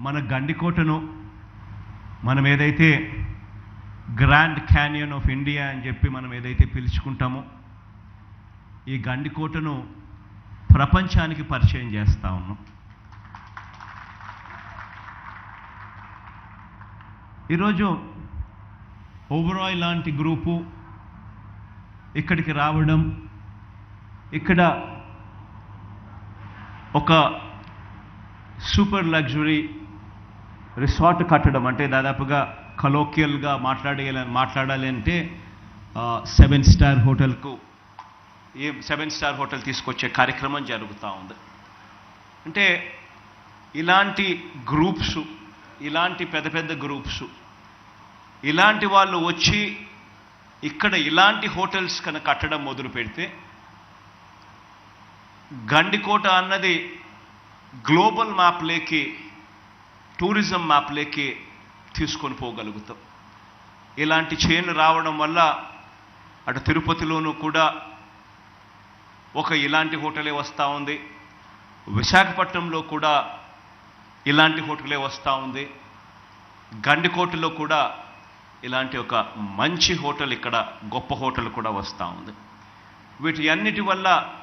మన గండికోటను మనం ఏదైతే గ్రాండ్ క్యానియన్ ఆఫ్ ఇండియా అని చెప్పి మనం ఏదైతే పిలుచుకుంటామో ఈ గండికోటను ప్రపంచానికి పరిచయం చేస్తూ ఉన్నాం. ఈరోజు ఓబరాయ్ లాంటి గ్రూపు ఇక్కడికి రావడం ఇక్కడ ఒక సూపర్ లగ్జరీ రిసార్ట్ కట్టడం అంటే దాదాపుగా కలోకియల్గా మాట్లాడే మాట్లాడాలి అంటే సెవెన్ స్టార్ హోటల్కు ఏ సెవెన్ స్టార్ హోటల్ తీసుకొచ్చే కార్యక్రమం జరుగుతూ ఉంది. అంటే ఇలాంటి గ్రూప్స్ ఇలాంటి పెద్ద పెద్ద గ్రూప్స్ ఇలాంటి వాళ్ళు వచ్చి ఇక్కడ ఇలాంటి హోటల్స్ కనుక కట్టడం మొదలు పెడితే గండికోట అన్నది గ్లోబల్ మ్యాప్లేకి టూరిజం మ్యాప్లోకి తీసుకొని పోగలుగుతాం. ఇలాంటి చైన్ రావడం వల్ల అటు తిరుపతిలోనూ కూడా ఒక ఇలాంటి హోటలే వస్తూ ఉంది. విశాఖపట్నంలో కూడా ఇలాంటి హోటలే వస్తూ ఉంది. గండికోటలో కూడా ఇలాంటి ఒక మంచి హోటల్ ఇక్కడ గొప్ప హోటల్ కూడా వస్తూ ఉంది. వీటి అన్నిటి వల్ల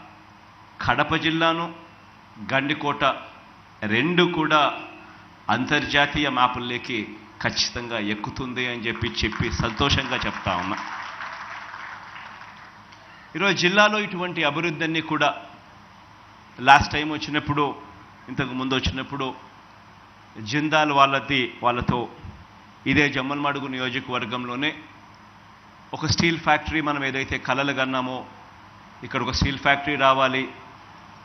కడప జిల్లాను గండికోట రెండు కూడా అంతర్జాతీయ మ్యాపుల్లోకి ఖచ్చితంగా ఎక్కుతుంది అని చెప్పి చెప్పి సంతోషంగా చెప్తా ఉన్నా. ఈరోజు జిల్లాలో ఇటువంటి అభివృద్ధి అన్నీ కూడా లాస్ట్ టైం వచ్చినప్పుడు ఇంతకు ముందు వచ్చినప్పుడు జిందాల్ వాళ్ళది వాళ్ళతో ఇదే జమ్మల్మడుగు నియోజకవర్గంలోనే ఒక స్టీల్ ఫ్యాక్టరీ మనం ఏదైతే కలలు కన్నామో ఇక్కడ ఒక స్టీల్ ఫ్యాక్టరీ రావాలి.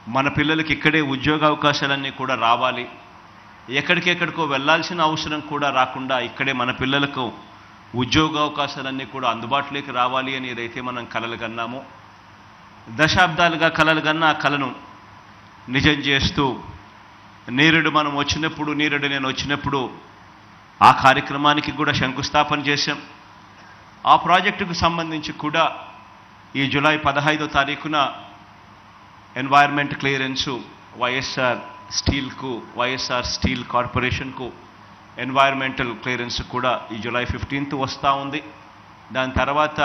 మన పిల్లలకి ఇక్కడే ఉద్యోగ అవకాశాలన్నీ కూడా రావాలి. ఎక్కడికెక్కడికో వెళ్ళాల్సిన అవసరం కూడా రాకుండా ఇక్కడే మన పిల్లలకు ఉద్యోగ అవకాశాలన్నీ కూడా అందుబాటులోకి రావాలి అని ఏదైతే మనం కలలు కన్నామో దశాబ్దాలుగా కలలు కన్నా ఆ కలను నిజం చేస్తూ నీరుడు మనం వచ్చినప్పుడు నేరుడు నేను వచ్చినప్పుడు ఆ కార్యక్రమానికి కూడా శంకుస్థాపన చేశాం. ఆ ప్రాజెక్టుకు సంబంధించి కూడా ఈ జూలై పదహైదో తారీఖున ఎన్వైర్మెంట్ క్లియరెన్సు వైఎస్ఆర్ స్టీల్కు వైఎస్ఆర్ స్టీల్ కార్పొరేషన్కు ఎన్వైర్మెంటల్ క్లియరెన్స్ కూడా ఈ జూలై ఫిఫ్టీన్త్ వస్తూ ఉంది. దాని తర్వాత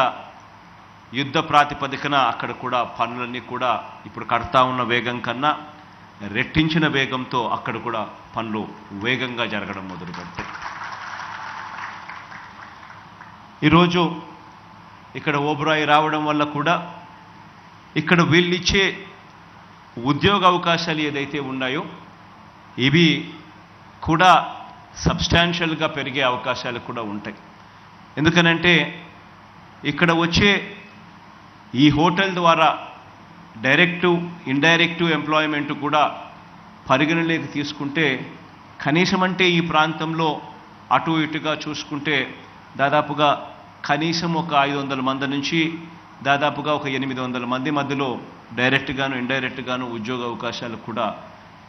యుద్ధ ప్రాతిపదికన అక్కడ కూడా పనులన్నీ కూడా ఇప్పుడు కడతా ఉన్న వేగం కన్నా రెట్టించిన వేగంతో అక్కడ కూడా పనులు వేగంగా జరగడం మొదలుపెడతాయి ఈరోజు ఇక్కడ ఓబ్రాయి రావడం వల్ల కూడా ఇక్కడ వీళ్ళిచ్చే ఉద్యోగ అవకాశాలు ఏదైతే ఉన్నాయో ఇవి కూడా సబ్స్టాన్షియల్గా పెరిగే అవకాశాలు కూడా ఉంటాయి. ఎందుకనంటే ఇక్కడ వచ్చే ఈ హోటల్ ద్వారా డైరెక్టు ఇండైరెక్టు ఎంప్లాయ్మెంట్ కూడా పరిగణలోకి తీసుకుంటే కనీసం అంటే ఈ ప్రాంతంలో అటు ఇటుగా చూసుకుంటే దాదాపుగా కనీసం ఒక ఐదు వందల మంది నుంచి దాదాపుగా ఒక ఎనిమిది వందల మంది మధ్యలో డైరెక్ట్గాను ఇండైరెక్ట్గాను ఉద్యోగ అవకాశాలు కూడా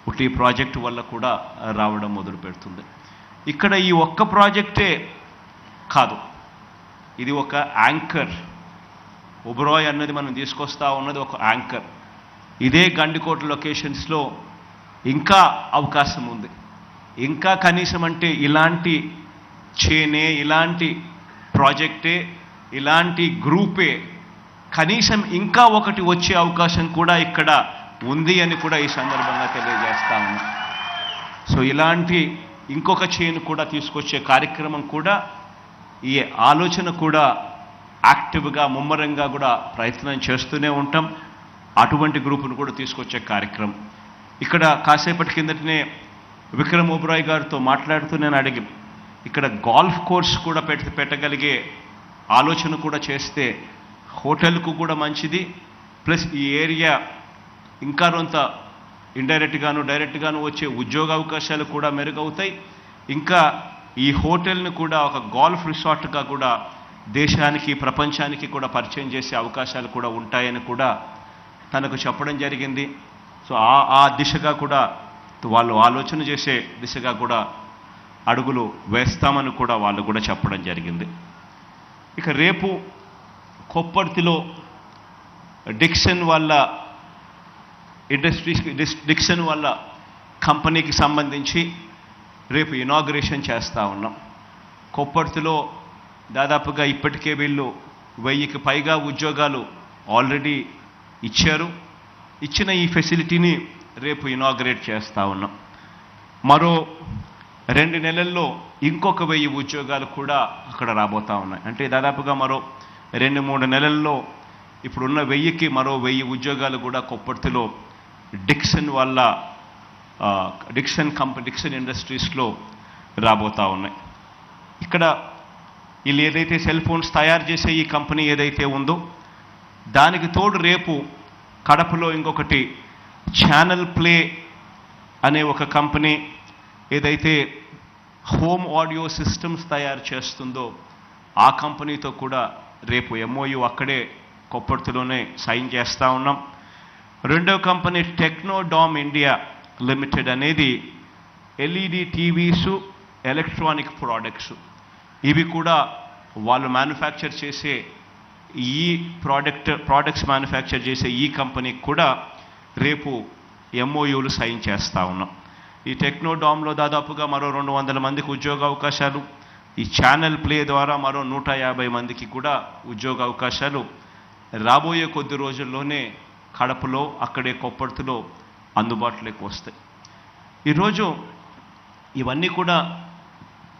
ఒకటి ప్రాజెక్టు వల్ల కూడా రావడం మొదలు పెడుతుంది. ఇక్కడ ఈ ఒక్క ప్రాజెక్టే కాదు. ఇది ఒక యాంకర్. ఒబరాయ్ అన్నది మనం తీసుకొస్తా ఉన్నది ఒక యాంకర్. ఇదే గండికోట లొకేషన్స్లో ఇంకా అవకాశం ఉంది. ఇంకా కనీసం అంటే ఇలాంటి చేనే ఇలాంటి ప్రాజెక్టే ఇలాంటి గ్రూపే కనీసం ఇంకా ఒకటి వచ్చే అవకాశం కూడా ఇక్కడ ఉంది అని కూడా ఈ సందర్భంగా తెలియజేస్తా సో ఇలాంటి ఇంకొక చేను కూడా తీసుకొచ్చే కార్యక్రమం కూడా ఈ ఆలోచన కూడా యాక్టివ్గా ముమ్మరంగా కూడా ప్రయత్నం చేస్తూనే ఉంటాం. అటువంటి గ్రూపును కూడా తీసుకొచ్చే కార్యక్రమం. ఇక్కడ కాసేపటి కిందటనే విక్రమ్ ఓబ్రాయ్ గారితో మాట్లాడుతూ నేను అడిగి. ఇక్కడ గాల్ఫ్ కోర్స్ కూడా పెట్ పెట్టగలిగే ఆలోచన కూడా చేస్తే హోటల్కు కూడా మంచిది. ప్లస్ ఈ ఏరియా ఇంకా కొంత ఇండైరెక్ట్గాను డైరెక్ట్గాను వచ్చే ఉద్యోగ అవకాశాలు కూడా మెరుగవుతాయి. ఇంకా ఈ హోటల్ని కూడా ఒక గాల్ఫ్ రిసార్ట్గా కూడా దేశానికి ప్రపంచానికి కూడా పరిచయం చేసే అవకాశాలు కూడా ఉంటాయని కూడా తనకు చెప్పడం జరిగింది. సో ఆ ఆ దిశగా కూడా వాళ్ళు ఆలోచన చేసే దిశగా కూడా అడుగులు వేస్తామని కూడా వాళ్ళు కూడా చెప్పడం జరిగింది. ఇక రేపు కొప్పర్తిలో డిక్షన్ వాళ్ళ ఇండస్ట్రీస్ డిక్షన్ వాళ్ళ కంపెనీకి సంబంధించి రేపు ఇనాగ్రేషన్ చేస్తూ ఉన్నాం. కొప్పర్తిలో దాదాపుగా ఇప్పటికే వీళ్ళు వెయ్యికి పైగా ఉద్యోగాలు ఆల్రెడీ ఇచ్చారు. ఇచ్చిన ఈ ఫెసిలిటీని రేపు ఇనాగ్రేట్ చేస్తూ ఉన్నాం. మరో రెండు నెలల్లో ఇంకొక వెయ్యి ఉద్యోగాలు కూడా అక్కడ రాబోతా ఉన్నాయి. అంటే దాదాపుగా మరో రెండు మూడు నెలల్లో ఇప్పుడున్న వెయ్యికి మరో వెయ్యి ఉద్యోగాలు కూడా కొప్పర్తిలో డిక్సన్ వల్ల డిక్సన్ కంపెనీ డిక్సన్ ఇండస్ట్రీస్లో రాబోతా ఉన్నాయి. ఇక్కడ వీళ్ళు ఏదైతే సెల్ ఫోన్స్ తయారు చేసే ఈ కంపెనీ ఏదైతే ఉందో దానికి తోడు రేపు కడపలో ఇంకొకటి ఛానల్ ప్లే అనే ఒక కంపెనీ ఏదైతే హోమ్ ఆడియో సిస్టమ్స్ తయారు చేస్తుందో ఆ కంపెనీతో కూడా రేపు ఎంఓయు అక్కడే కొప్పర్తిలోనే సైన్ చేస్తూ ఉన్నాం. రెండో కంపెనీ టెక్నోడామ్ ఇండియా లిమిటెడ్ అనేది ఎల్ఈడి టీవీసు ఎలక్ట్రానిక్ ప్రోడక్ట్స్ ఇవి కూడా వాళ్ళు మ్యానుఫ్యాక్చర్ చేసే ఈ ప్రోడక్ట్ ప్రోడక్ట్స్ మ్యానుఫ్యాక్చర్ చేసే ఈ కంపెనీకి కూడా రేపు ఎంఓయూలు సైన్ చేస్తూ ఉన్నాం. ఈ టెక్నోడామ్లో దాదాపుగా మరో రెండు వందల మందికి ఉద్యోగ అవకాశాలు ఈ ఛానల్ ప్లే ద్వారా మరో నూట యాభై మందికి కూడా ఉద్యోగ అవకాశాలు రాబోయే కొద్ది రోజుల్లోనే కడపలో అక్కడే కొప్పర్తిలో అందుబాటులోకి వస్తాయి. ఈరోజు ఇవన్నీ కూడా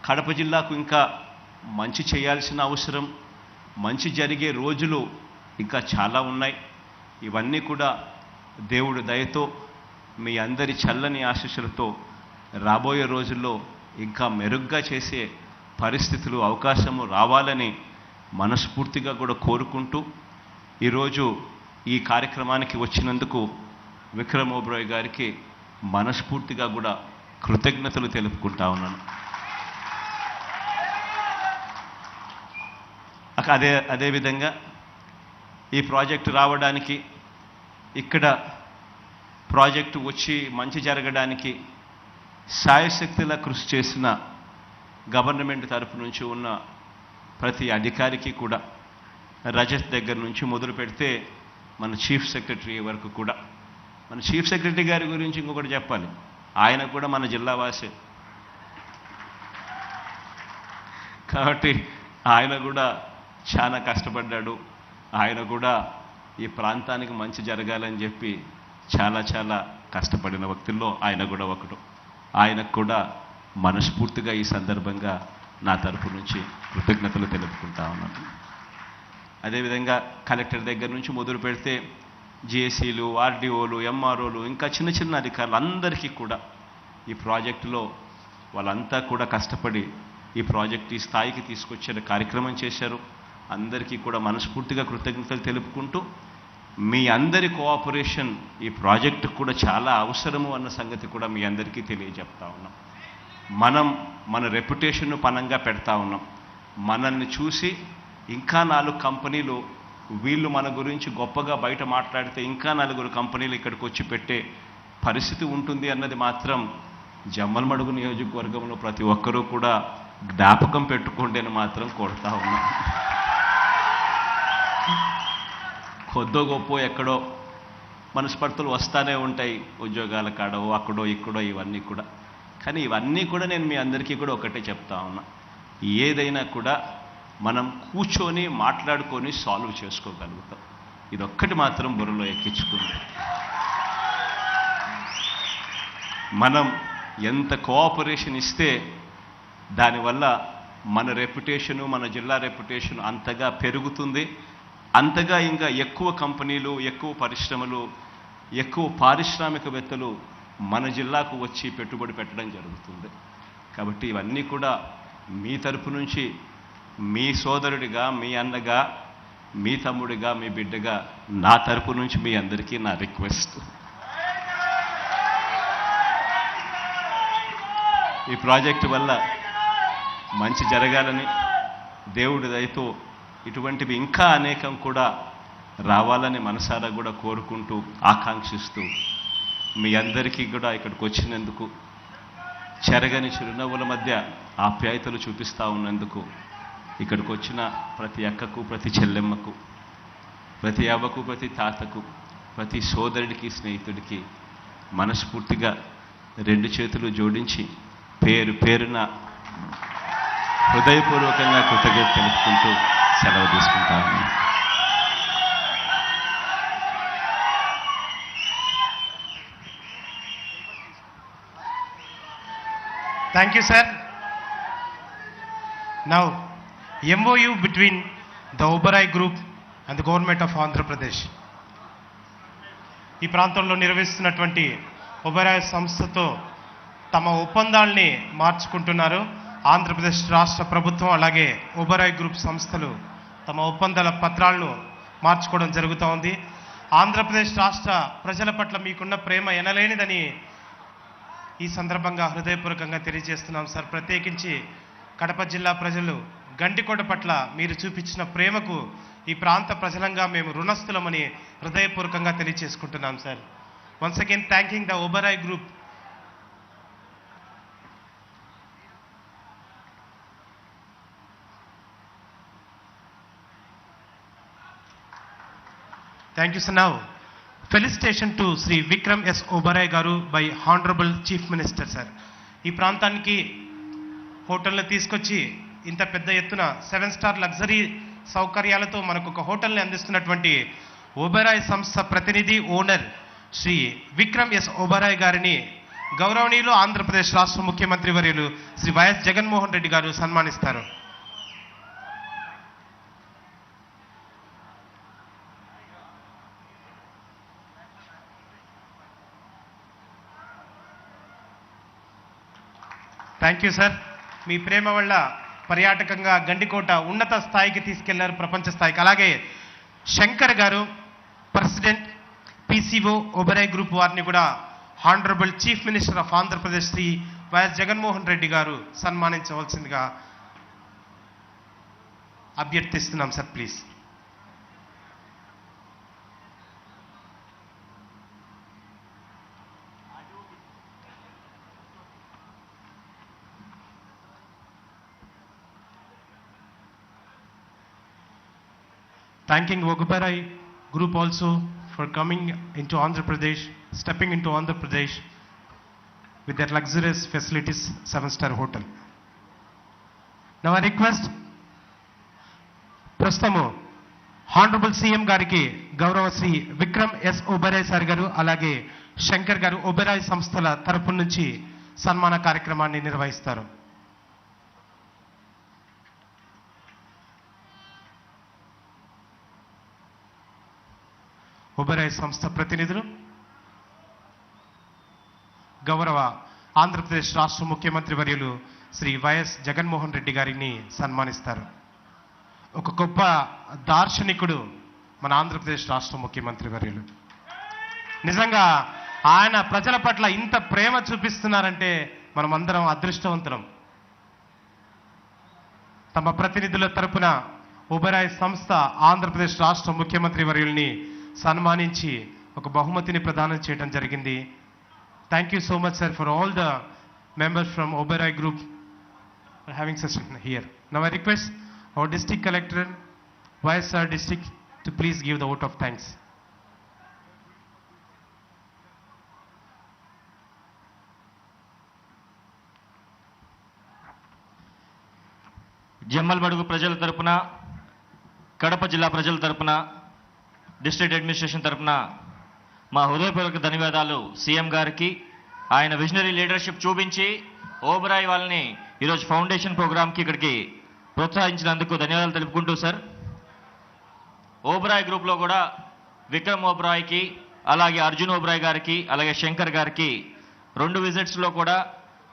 కడప జిల్లాకు ఇంకా మంచి చేయాల్సిన అవసరం మంచి జరిగే రోజులు ఇంకా చాలా ఉన్నాయి. ఇవన్నీ కూడా దేవుడు దయతో మీ అందరి చల్లని ఆశీస్సులతో రాబోయే రోజుల్లో ఇంకా మెరుగ్గా చేసే పరిస్థితులు అవకాశము రావాలని మనస్ఫూర్తిగా కూడా కోరుకుంటూ ఈరోజు ఈ కార్యక్రమానికి వచ్చినందుకు విక్రమ్ ఓబ్రాయ్ గారికి మనస్ఫూర్తిగా కూడా కృతజ్ఞతలు తెలుపుకుంటా ఉన్నాను. అక- అదే అదేవిధంగా ఈ ప్రాజెక్టు రావడానికి ఇక్కడ ప్రాజెక్టు వచ్చి మంచి జరగడానికి సాయశక్తిలా కృషి చేసిన గవర్నమెంట్ తరఫు నుంచి ఉన్న ప్రతి అధికారికి కూడా రజత్ దగ్గర నుంచి మొదలు పెడితే మన చీఫ్ సెక్రటరీ వరకు కూడా. మన చీఫ్ సెక్రటరీ గారి గురించి ఇంకొకటి చెప్పాలి. ఆయన కూడా మన జిల్లా వాసే. కాబట్టి ఆయన కూడా చాలా కష్టపడ్డాడు. ఆయన కూడా ఈ ప్రాంతానికి మంచి జరగాలని చెప్పి చాలా చాలా కష్టపడిన వ్యక్తుల్లో ఆయన కూడా ఒకడు. ఆయనకు కూడా మనస్ఫూర్తిగా ఈ సందర్భంగా నా తరపు నుంచి కృతజ్ఞతలు తెలుపుకుంటా ఉన్నాను. అదేవిధంగా కలెక్టర్ దగ్గర నుంచి మొదలు పెడితే జేసీలు ఆర్డీఓలు ఎంఆర్ఓలు ఇంకా చిన్న చిన్న అధికారులు అందరికీ కూడా ఈ ప్రాజెక్టులో వాళ్ళంతా కూడా కష్టపడి ఈ ప్రాజెక్ట్ ఈ స్థాయికి తీసుకొచ్చే కార్యక్రమం చేశారు. అందరికీ కూడా మనస్ఫూర్తిగా కృతజ్ఞతలు తెలుపుకుంటూ మీ అందరి కోఆపరేషన్ ఈ ప్రాజెక్టు కూడా చాలా అవసరము అన్న సంగతి కూడా మీ అందరికీ తెలియజెప్తా ఉన్నాం. మనం మన రెప్యుటేషన్ను పనంగా పెడతా ఉన్నాం. మనల్ని చూసి ఇంకా నాలుగు కంపెనీలు వీళ్ళు మన గురించి గొప్పగా బయట మాట్లాడితే ఇంకా నలుగురు కంపెనీలు ఇక్కడికి వచ్చి పెట్టే పరిస్థితి ఉంటుంది అన్నది మాత్రం జమ్మలమడుగు నియోజకవర్గంలో ప్రతి ఒక్కరూ కూడా జ్ఞాపకం పెట్టుకోండి అని మాత్రం కోరుతా ఉన్నాం. కొద్దో గొప్ప ఎక్కడో మనస్పర్ధలు వస్తూనే ఉంటాయి ఉద్యోగాల కాడో అక్కడో ఇక్కడో ఇవన్నీ కూడా. కానీ ఇవన్నీ కూడా నేను మీ అందరికీ కూడా ఒకటే చెప్తా ఉన్నా. ఏదైనా కూడా మనం కూర్చొని మాట్లాడుకొని సాల్వ్ చేసుకోగలుగుతాం. ఇదొక్కటి మాత్రం బుర్రలో ఎక్కించుకుంది. మనం ఎంత కోఆపరేషన్ ఇస్తే దానివల్ల మన రెప్యుటేషను మన జిల్లా రెప్యుటేషన్ అంతగా పెరుగుతుంది. అంతగా ఇంకా ఎక్కువ కంపెనీలు ఎక్కువ పరిశ్రమలు ఎక్కువ పారిశ్రామికవేత్తలు మన జిల్లాకు వచ్చి పెట్టుబడి పెట్టడం జరుగుతుంది. కాబట్టి ఇవన్నీ కూడా మీ తరపు నుంచి మీ సోదరుడిగా మీ అన్నగా మీ తమ్ముడిగా మీ బిడ్డగా నా తరపు నుంచి మీ అందరికీ నా రిక్వెస్ట్. ఈ ప్రాజెక్టు వల్ల మంచి జరగాలని దేవుడి దయతో ఇటువంటివి ఇంకా అనేకం కూడా రావాలని మనసారా కూడా కోరుకుంటూ ఆకాంక్షిస్తూ మీ అందరికీ కూడా ఇక్కడికి వచ్చినందుకు చెరగని చిరునవ్వుల మధ్య ఆప్యాయతలు చూపిస్తూ ఉన్నందుకు ఇక్కడికి వచ్చిన ప్రతి అక్కకు ప్రతి చెల్లెమ్మకు ప్రతి అవ్వకు ప్రతి తాతకు ప్రతి సోదరుడికి స్నేహితుడికి మనస్ఫూర్తిగా రెండు చేతులు జోడించి పేరు పేరున హృదయపూర్వకంగా కృతజ్ఞత తెలుపుకుంటూ సెలవు తీసుకుంటాను. Thank you, sir. Now, MOU between the Oberoi Group and the Government of Andhra Pradesh. ఈ ప్రాంతంలో నిర్వహిస్తున్నటువంటి ఒబెరాయ్ సంస్థతో తమ ఒప్పందాల్ని మార్చుకుంటున్నారు ఆంధ్రప్రదేశ్ రాష్ట్ర ప్రభుత్వం అలాగే ఒబెరాయ్ గ్రూప్ సంస్థలు తమ ఒప్పందాల పత్రాలను మార్చుకోవడం జరుగుతూ ఉంది ఆంధ్రప్రదేశ్ రాష్ట్ర ప్రజల పట్ల మీకున్న ప్రేమ ఎనలేనిదని ఈ సందర్భంగా హృదయపూర్వకంగా తెలియజేస్తున్నాం సార్. ప్రత్యేకించి కడప జిల్లా ప్రజలు గండికోట పట్ల మీరు చూపించిన ప్రేమకు ఈ ప్రాంత ప్రజలంగా మేము రుణస్థులమని హృదయపూర్వకంగా తెలియజేసుకుంటున్నాం sir. Once again thanking the Oberoi group thank you sir now felicitation to Shri Vikram S Oberoi garu by honourable chief minister sir ఈ ప్రాంతానికి హోటల్ని తీసుకొచ్చి ఇంత పెద్ద ఎత్తున సెవెన్ స్టార్ లగ్జరీ సౌకర్యాలతో మనకు ఒక హోటల్ని అందిస్తున్నటువంటి ఓబరాయ్ సంస్థ ప్రతినిధి ఓనర్ శ్రీ విక్రమ్ ఎస్ ఓబరాయ్ గారిని గౌరవనీయులు ఆంధ్రప్రదేశ్ రాష్ట్ర ముఖ్యమంత్రి వర్యులు శ్రీ వైఎస్ జగన్మోహన్ రెడ్డి గారు సన్మానిస్తారు. థ్యాంక్ యూ సార్ మీ ప్రేమ వల్ల పర్యాటకంగా గండికోట ఉన్నత స్థాయికి తీసుకెళ్ళారు ప్రపంచ స్థాయికి. అలాగే శంకర్ గారు ప్రెసిడెంట్ పీసీఓ ఒబెరాయ్ గ్రూప్ వారిని కూడా honourable chief minister of Andhra Pradesh Shri YS Jaganmohan Reddy garu సన్మానించవలసిందిగా అభ్యర్థిస్తున్నాం sir please thanking Ogubarai group also for coming into Andhra Pradesh, stepping into Andhra Pradesh with their luxurious facilities, seven-star hotel. Now I request ప్రస్తుతము honourable CM గారికి గౌరవ Shri Vikram S Oberoi sir garu అలాగే శంకర్ గారు ఓబెరాయ్ సంస్థల తరపు నుంచి సన్మాన కార్యక్రమాన్ని నిర్వహిస్తారు ఒబెరాయ్ సంస్థ ప్రతినిధులు. గౌరవ ఆంధ్రప్రదేశ్ రాష్ట్ర ముఖ్యమంత్రి వర్యులు శ్రీ వైఎస్ జగన్మోహన్ రెడ్డి గారిని సన్మానిస్తారు. ఒక గొప్ప దార్శనికుడు మన ఆంధ్రప్రదేశ్ రాష్ట్ర ముఖ్యమంత్రి వర్యులు. నిజంగా ఆయన ప్రజల పట్ల ఇంత ప్రేమ చూపిస్తున్నారంటే మనం అందరం అదృష్టవంతులం. తమ ప్రతినిధుల తరపున ఉబరాయ్ సంస్థ ఆంధ్రప్రదేశ్ రాష్ట్ర ముఖ్యమంత్రి వర్యుల్ని సన్మానించి ఒక బహుమతిని ప్రదానం చేయడం జరిగింది. Thank you so much sir for all the members from Oberoi group having session here now I request our district collector YSR district to please give the vote of thanks Jammalamadugu ప్రజల తరపున కడప జిల్లా ప్రజల తరపున district administration తరఫున మా హృదయపూర్వక ధన్యవాదాలు CM గారికి. ఆయన విజనరీ లీడర్షిప్ చూపించి ఓబరాయ్ వాళ్ళని ఈరోజు ఫౌండేషన్ ప్రోగ్రామ్కి ఇక్కడికి ప్రోత్సహించినందుకు ధన్యవాదాలు తెలుపుకుంటూ సార్. ఓబరాయ్ గ్రూప్లో కూడా విక్రమ్ ఓబరాయ్కి అలాగే అర్జున్ ఓబ్రాయ్ గారికి అలాగే శంకర్ గారికి రెండు విజిట్స్లో కూడా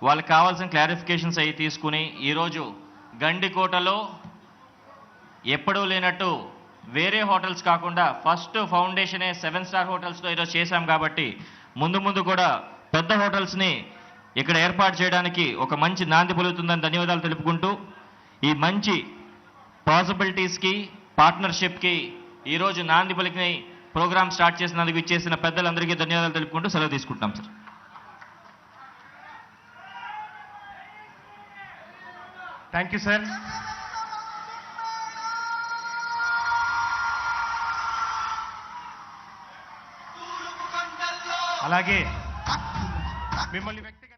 వాళ్ళకి కావాల్సిన క్లారిఫికేషన్స్ అవి తీసుకుని ఈరోజు గండికోటలో ఎప్పుడూ లేనట్టు వేరే హోటల్స్ కాకుండా ఫస్ట్ ఫౌండేషనే సెవెన్ స్టార్ హోటల్స్లో ఈరోజు చేశాం కాబట్టి ముందు ముందు కూడా పెద్ద హోటల్స్ని ఇక్కడ ఏర్పాటు చేయడానికి ఒక మంచి నాంది పలుకుతుందని ధన్యవాదాలు తెలుపుకుంటూ ఈ మంచి పాసిబిలిటీస్కి పార్ట్నర్షిప్కి ఈరోజు నాంది పలికిన ప్రోగ్రామ్ స్టార్ట్ చేసినందుకు ఇచ్చేసిన పెద్దలందరికీ ధన్యవాదాలు తెలుపుకుంటూ సెలవు తీసుకుంటున్నాం సార్. థ్యాంక్ యూ సార్ అలాగే మిమ్మల్ని వ్యక్తిగత